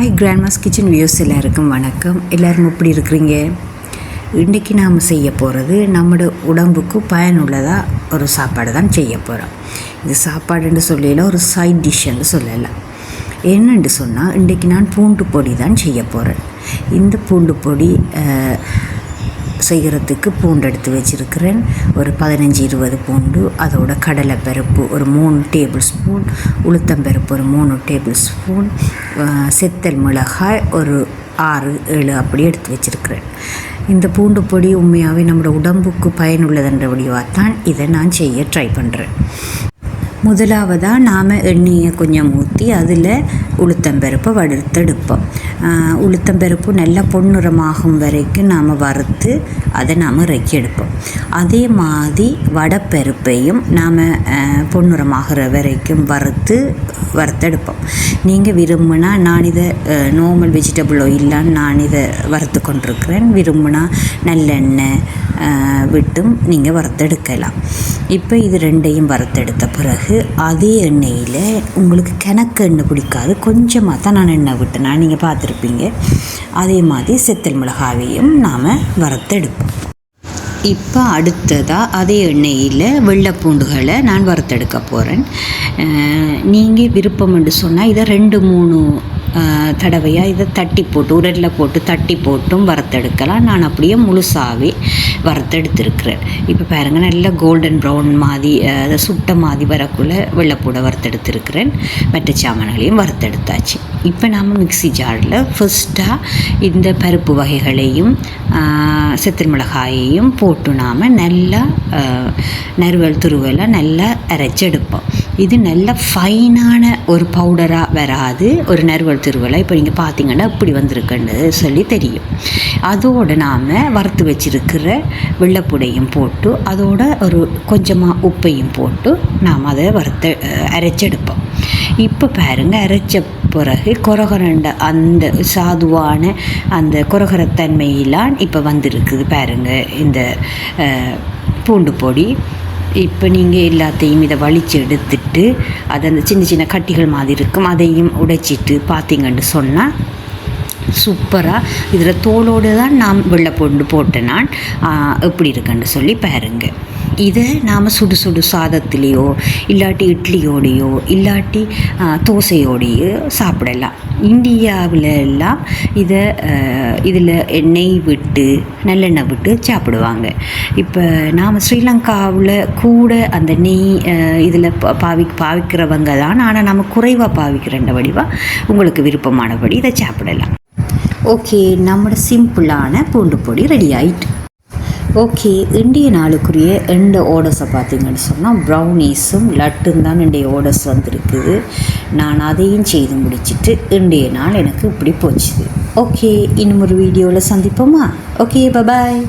Hi Grandma's kitchen views எல்லாருக்கும் வணக்கம். எல்லோரும் எப்படி இருக்கிறீங்க? இன்றைக்கி நாம் செய்ய போகிறது நம்மளோட உடம்புக்கு பயனுள்ளதாக ஒரு சாப்பாடு தான் செய்ய போகிறோம் இது சாப்பாடுன்னு சொல்லல ஒரு சைட் டிஷ்ஷுன்னு சொல்லலாம். என்னென்று சொன்னால் இன்றைக்கி நான் பூண்டு பொடி தான் செய்ய போகிறேன் இந்த பூண்டு பொடி செய்கிறதுக்கு பூண்டு எடுத்து வச்சுருக்கிறேன். ஒரு பதினஞ்சு இருபது பூண்டு அதோட கடலைப்பருப்பு ஒரு மூணு டேபிள் ஸ்பூன் உளுத்தம்பருப்பு ஒரு மூணு டேபிள் ஸ்பூன் செத்தல் மிளகாய் ஒரு ஆறு ஏழு அப்படி எடுத்து வச்சுருக்கிறேன். இந்த பூண்டு பொடி உண்மையாகவே நம்மளோட உடம்புக்கு பயனுள்ளதுன்ற வடிவாக தான் இதை நான் செய்ய ட்ரை பண்ணுறேன் முதலாவதாக நாம் எண்ணெயை கொஞ்சம் ஊற்றி அதில் உளுத்தம்பருப்பை வறுத்தெடுப்போம். உளுத்தம் உளுத்தம்பருப்பு நல்லா பொன்னுறமாகும் வரைக்கும் நாம் வறுத்து அதை நாம் இறக்கி எடுப்போம் அதே மாதிரி வடப்பருப்பையும் நாம் பொன்னுறமாகிற வரைக்கும் வறுத்து வறுத்தெடுப்போம். நீங்கள் விரும்பினா நான் இதை நார்மல் வெஜிடபிள் ஆயிலான்னு நான் இதை வறுத்து கொண்டிருக்கிறேன். விரும்பினா நல்லெண்ணெய் விட்டும் நீங்கள் வறுத்தெடுக்கலாம். இப்போ இது ரெண்டையும் வறுத்தெடுத்த பிறகு அதே எண்ணெயில் உங்களுக்கு கிணக்கு எண்ணெய் பிடிக்காது. கொஞ்சமாக தான் நான் எண்ணெய் விட்டேன் நீங்கள் பார்த்துருப்பீங்க. அதே மாதிரி செத்தல் மிளகாவையும் நாம் வறுத்தெடுப்போம். இப்போ அடுத்ததாக அதே எண்ணெயில் வெள்ளைப்பூண்டுகளை நான் வறுத்தெடுக்க போகிறேன் நீங்கள் விருப்பம் என்று சொன்னால் இதை ரெண்டு மூணு தடவையாக இதை தட்டி போட்டு உரலில் போட்டு தட்டி போட்டும் வறுத்தெடுக்கலாம். நான் அப்படியே முழுசாகவே வறுத்தெடுத்துருக்கிறேன். இப்போ பாருங்கள் நல்ல கோல்டன் ப்ரௌன் மாதிரி அதை சுட்ட மாதிரி வரக்குள்ளே வெள்ளைப்பூடை வறுத்தெடுத்துருக்கிறேன். மற்ற சாமான்களையும் வறுத்தெடுத்தாச்சு. இப்போ நாம் மிக்ஸி ஜாரில் ஃபர்ஸ்ட்டாக இந்த பருப்பு வகைகளையும் ஆஹ், செத்தல் மிளகாயையும் போட்டு நாம் நல்லா நறுவல் துருவலாக நல்லா அரைச்செடுப்போம். இது நல்ல ஃபைனான ஒரு பவுடராக வராது. ஒரு நறுவல் திருவலை இப்போ நீங்கள் பார்த்தீங்கன்னா இப்படி வந்திருக்குன்னு சொல்லி தெரியும். அதோடு நாம் வறுத்து வச்சிருக்கிற வெள்ளைப்புடையும் போட்டு அதோட ஒரு கொஞ்சமாக உப்பையும் போட்டு நாம் அதை வறுத்த அரைச்செடுப்போம். இப்போ பாருங்க அரைச்ச பிறகு கொரகரண்ட அந்த சாதுவான அந்த குரகரத்தன்மையிலான் இப்போ வந்திருக்குது பாருங்கள் இந்த பூண்டு பொடி. இப்போ நீங்கள் எல்லாத்தையும் இதை வலிச்சு எடுத்துட்டு அதை அந்த சின்ன சின்ன கட்டிகள் மாதிரி இருக்கும் அதையும் உடைச்சிட்டு பார்த்தீங்கன்னு சொன்னால் சூப்பராக இதில் தோலோடு தான் நான் வெள்ளை பூண்டு போட்டேன் நான் எப்படி இருக்குன்னு சொல்லி பாருங்கள் இதை நாம் சுடு சுடு சாதத்துலேயோ இல்லாட்டி இட்லியோடையோ இல்லாட்டி தோசையோடையோ சாப்பிடலாம். இந்தியாவில் எல்லாம் இதை இதில் எண்ணெய் விட்டு நல்லெண்ணெய் விட்டு சாப்பிடுவாங்க. இப்போ நாம் ஸ்ரீலங்காவில் கூட அந்த நெய் இதில் பாவி பாவிக்கிறவங்க தான். ஆனால் நம்ம குறைவாக பாவிக்கிற வடிவாக உங்களுக்கு விருப்பமானபடி இதை சாப்பிடலாம். ஓகே நம்மளோட சிம்பிளான பூண்டு பொடி ரெடி ஆயிட்டு. ஓகே இண்டிய நாளுக்குரிய எந்த ஓடஸை பார்த்தீங்கன்னு சொன்னால் ப்ரௌனீஸும் லட்டும் தான் இன்றைய ஓடஸ் வந்திருக்குது. நான் அதையும் செய்து முடிச்சிட்டு இன்றைய நாள் எனக்கு இப்படி போச்சுது ஓகே இன்னும் ஒரு வீடியோவில் சந்திப்போமா? Okay bye bye